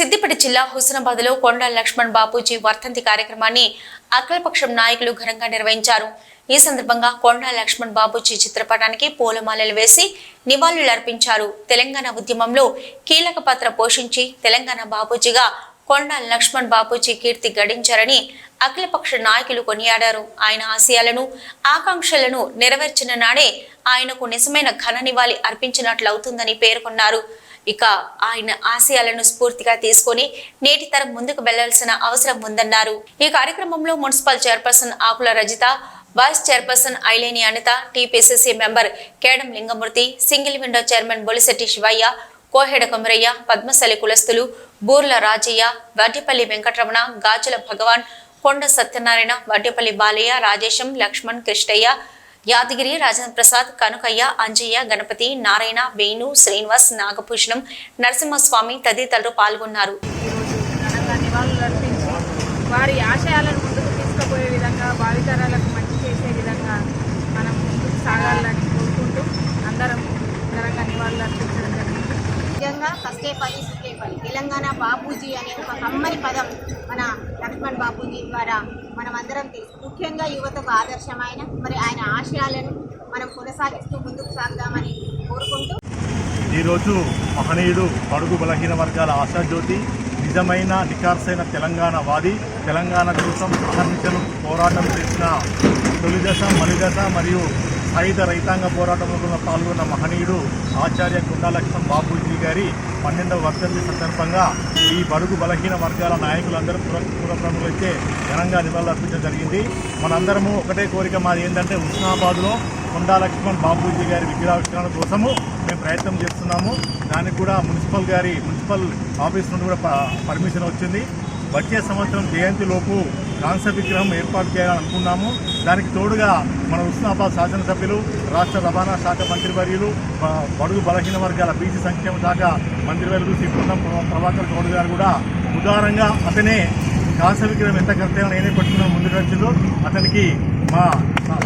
సిద్దిపేట జిల్లా హుస్నాబాద్లో కొండ లక్ష్మణ్ బాపూజీ వర్ధంతి కార్యక్రమాన్ని అఖిలపక్షం నాయకులు ఘనంగా నిర్వహించారు. ఈ సందర్భంగా కొండ లక్ష్మణ్ బాపూజీ చిత్రపటానికి పూలమాలలు వేసి నివాళులు అర్పించారు. తెలంగాణ ఉద్యమంలో కీలక పాత్ర పోషించి తెలంగాణ బాపూజీగా కొండ లక్ష్మణ్ బాపూజీ కీర్తి గడించారని అఖిలపక్ష నాయకులు కొనియాడారు. ఆయన ఆశయాలను ఆకాంక్షలను నెరవేర్చిన నాడే ఆయనకు నిజమైన ఘన నివాళి అర్పించినట్లవుతుందని పేర్కొన్నారు. ఇక ఆయన ఆశయాలను స్ఫూర్తిగా తీసుకొని నేటి తరం ముందుకు వెళ్ళాల్సిన అవసరం ఉందన్నారు. ఈ కార్యక్రమంలో municipal chairperson Akula Rajitha vice chairperson Aileni Anitha TPCC member Kedam Lingamurthy single window chairman Bolishetti Shivayya Koheda Komarayya Padmashali కులస్తులు బూర్ల రాజయ్య వడ్డిపల్లి వెంకటరమణ గాజుల భగవాన్ కొండ సత్యనారాయణ వడ్డిపల్లి బాలయ్య రాజేశం లక్ష్మణ్ కృష్ణయ్య యాదగిరి రాజేంద్ర ప్రసాద్ కనుకయ్య అంజయ్య గణపతి నారాయణ వేణు శ్రీనివాస్ నాగభూషణం నరసింహస్వామి తదితరులు పాల్గొన్నారు. వారి ఆశయాలను ముందుకు తీసుకుపోయే విధంగా భావితరాలకు మంచి చేసే విధంగా మనం ముందుకు సాగాలని కోరుకుంటూ అందరం ఘనంగా నివాళులు అర్పించడం జరిగింది. నిజంగా కష్టే పని సుఖే పని తెలంగాణ బాపూజీ అనే ఒక కమ్మని పదం లక్ష్మణ్ బాపూజీ ద్వారా మనం అందరం తెలుసు. ముఖ్యంగా యువతకు ఆదర్శమైన మరి ఆయన ఆశయాలను మనం కొనసాగిస్తూ ముందుకు సాగుదామని కోరుకుంటూ ఈరోజు మహనీయుడు అడుగు బలహీన వర్గాల ఆశాజ్యోతి నిజమైన నికార్సైన తెలంగాణ వాది తెలంగాణ కోసం అహర్నిశలు పోరాటం చేసిన తొలిదశ మలిదశ మరియు సాయుధ రైతాంగ పోరాటంలో పాల్గొన్న మహనీయుడు ఆచార్య కుండాలక్ష్మణ్ బాపూజీ గారి పన్నెండవ వర్ధంతి సందర్భంగా ఈ బడుగు బలహీన వర్గాల నాయకులందరూ పుర పుర ఘనంగా నివాళులు అర్పించడం జరిగింది. మనందరము ఒకటే కోరిక మాది ఏంటంటే హుస్నాబాద్లో కొండా లక్ష్మణ్ బాపూజీ గారి విగ్రహావిష్కరణ కోసము మేము ప్రయత్నం చేస్తున్నాము. దానికి కూడా మున్సిపల్ గారి మున్సిపల్ ఆఫీస్ నుండి కూడా పర్మిషన్ వచ్చింది. వచ్చే సంవత్సరం జయంతిలోపు కాంస్య విగ్రహం ఏర్పాటు చేయాలనుకున్నాము దానికి తోడుగా మన హుస్నాబాద్ శాసనసభ్యులు రాష్ట్ర రవాణా శాఖ మంత్రివర్యులు బడుగు బలహీన వర్గాల బీసీ సంక్షేమ శాఖ మంత్రివర్యులు శ్రీ ప్రభాకర్ గౌడ్ గారు కూడా ఉదారంగా అతనే కాంస్య విగ్రహం ఎంత ఖర్చైనా నేనే పట్టుకున్నాను ముందు వచ్చిందో అతనికి మా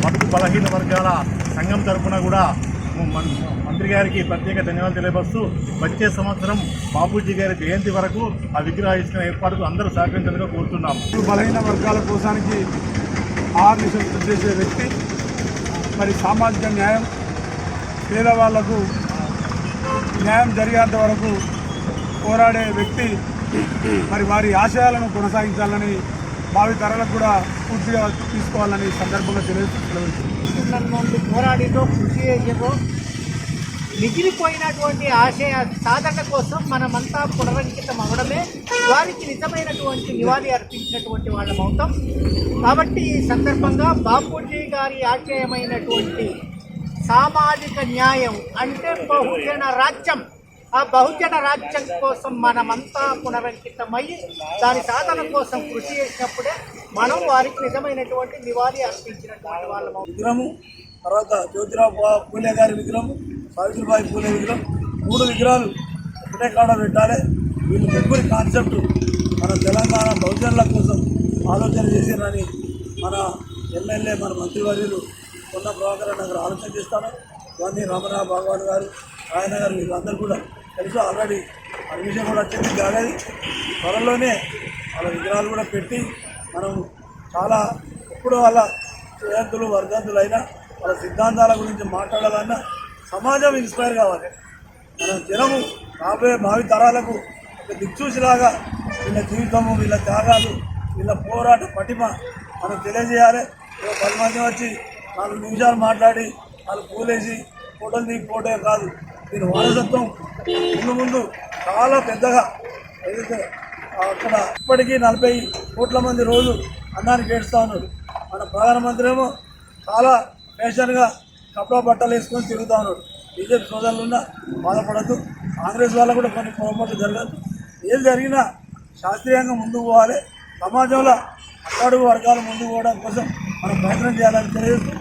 బడుగు బలహీన వర్గాల సంఘం తరఫున కూడా మంత్రి గారికి ప్రత్యేక ధన్యవాదాలు తెలియపరుస్తూ వచ్చే సంవత్సరం బాపూజీ గారి జయంతి వరకు ఆ విగ్రహావిష్కరణ ఏర్పాటుకు అందరూ సహకరించాలని కోరుతున్నాము. బలహీన వర్గాల కోసానికి ఆర్మిషన్ చేసే వ్యక్తి మరి సామాజిక న్యాయం పేదవాళ్ళకు న్యాయం జరిగేంత వరకు పోరాడే వ్యక్తి మరి వారి ఆశయాలను కొనసాగించాలని భావి ధరలకు కూడా పూర్తిగా తీసుకోవాలని సందర్భంగా తెలియజేస్తున్నాను పోరాడితో కృషి చేసేదో మిగిలిపోయినటువంటి ఆశయ సాధన కోసం మనమంతా పునరంకితం అవడమే వారికి నిజమైనటువంటి నివాళి అర్పించినటువంటి వాళ్ళం అవుతాం కాబట్టి ఈ సందర్భంగా బాపూజీ గారి ఆశయమైనటువంటి సామాజిక న్యాయం అంటే బహుజన రాజ్యం ఆ బహుజన రాజ్యం కోసం మనమంతా పునరంకితమై దాని సాధన కోసం కృషి చేసినప్పుడే మనం వారికి నిజమైనటువంటి నివాళి అర్పించినటువంటి వాళ్ళం విగ్రహము తర్వాత జ్యోతిరావు పూలే గారి విగ్రహం సావిత్రిబాయి పూలే విగ్రహం మూడు విగ్రహాలు ఒకటే కాడ పెట్టాలి. వీళ్ళు ముగ్గురి కాన్సెప్ట్ మన తెలంగాణ బహుజనుల కోసం ఆలోచన చేసిరని మన ఎమ్మెల్యే మన మంత్రివర్యులు కొన్న ప్రభాకర్ గారు ఆలోచన చేస్తాను. ఇవన్నీ రామరావు భగవాన్ గారు ఆయన గారు వీళ్ళందరూ కూడా తెలుసు ఆల్రెడీ పర్మిషన్ కూడా వచ్చింది కాలేదు. త్వరలోనే వాళ్ళ విగ్రహాలు కూడా పెట్టి మనం చాలా ఎప్పుడు వాళ్ళ జయంతులు వర్ధంతులైనా అయినా వాళ్ళ సిద్ధాంతాల గురించి మాట్లాడాలన్నా సమాజం ఇన్స్పైర్ కావాలి. మనం జనము రాబోయే భావి తరాలకు ఒక దిక్సూచిలాగా వీళ్ళ జీవితము వీళ్ళ త్యాగాలు వీళ్ళ పోరాట పటిమ మనం తెలియజేయాలి. పది మంది వచ్చి నాలుగు నిమిషాలు మాట్లాడి వాళ్ళు పూలేసి ఫోటోలు దిగి ఫోటో కాదు. దీని వారసత్వం ముందు ముందు చాలా పెద్దగా ఏదైతే అక్కడ ఇప్పటికీ నలభై కోట్ల మంది రోజు అన్నానికి ఏడుస్తూ ఉన్నారు. మన ప్రధానమంత్రి ఏమో చాలా ఫ్యాషన్గా కపడా బట్టలు వేసుకొని తిరుగుతూ ఉన్నాడు బీజేపీ సోదరులు ఉన్నా బాధపడద్దు. కాంగ్రెస్ వాళ్ళకు కూడా కొన్ని పొరపాట్లు జరగదు ఏది జరిగినా శాస్త్రీయంగా ముందుకు పోవాలి. సమాజంలో అట్టడుగు వర్గాలు ముందుకు పోవడం కోసం మనం ప్రయత్నం చేయాలని తెలియదు